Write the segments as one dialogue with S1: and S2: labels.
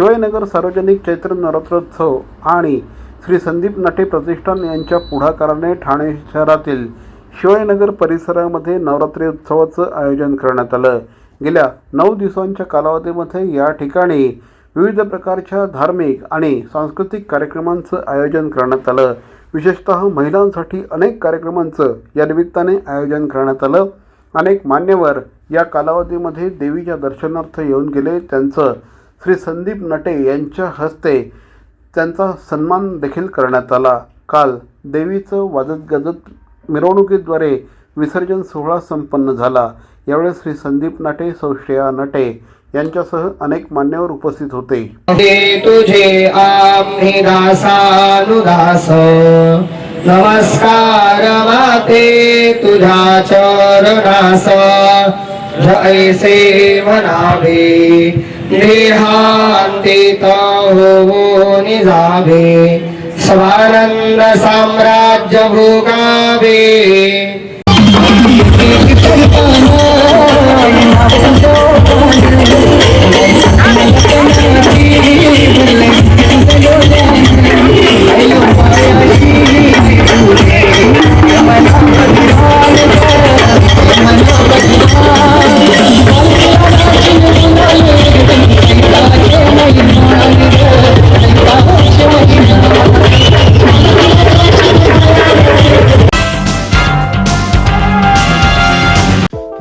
S1: शिवाजीनगर सार्वजनिक चैत्र नवरात्रोत्सव आणि श्री संदीप नाटे प्रतिष्ठान यांच्या पुढाकाराने ठाणे शहरातील शिवाजीनगर परिसरामध्ये नवरात्री उत्सवाचं आयोजन करण्यात आलं. गेल्या नऊ दिवसांच्या कालावधीमध्ये या ठिकाणी विविध प्रकारच्या धार्मिक आणि सांस्कृतिक कार्यक्रमांचं आयोजन करण्यात आलं. विशेषतः महिलांसाठी अनेक कार्यक्रमांचं या निमित्ताने आयोजन करण्यात आलं. अनेक मान्यवर या कालावधीमध्ये देवीच्या दर्शनार्थ येऊन गेले. त्यांचं श्री संदीप नटे यांच्या हस्ते त्यांचा सन्मान देखील करण्यात आला. काल देवीचं वाजत गाजत मिरवणुकीद्वारे विसर्जन सोहळा संपन्न झाला. यावेळी श्री संदीप नाटे सौश्रेया नटे यांच्यासह अनेक मान्यवर उपस्थित होते.
S2: तुझे आम्ही दासानुदास. नमस्कार माते तुझ्या चरणास. जैसे म्हणावे देहांतित हो निजावे स्वानंद साम्राज्य भोगावे।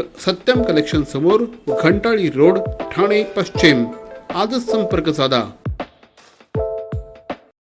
S1: सत्यम कलेक्शन समोर घंटाळी रोड ठाणे पश्चिम. आजच संपर्क साधा.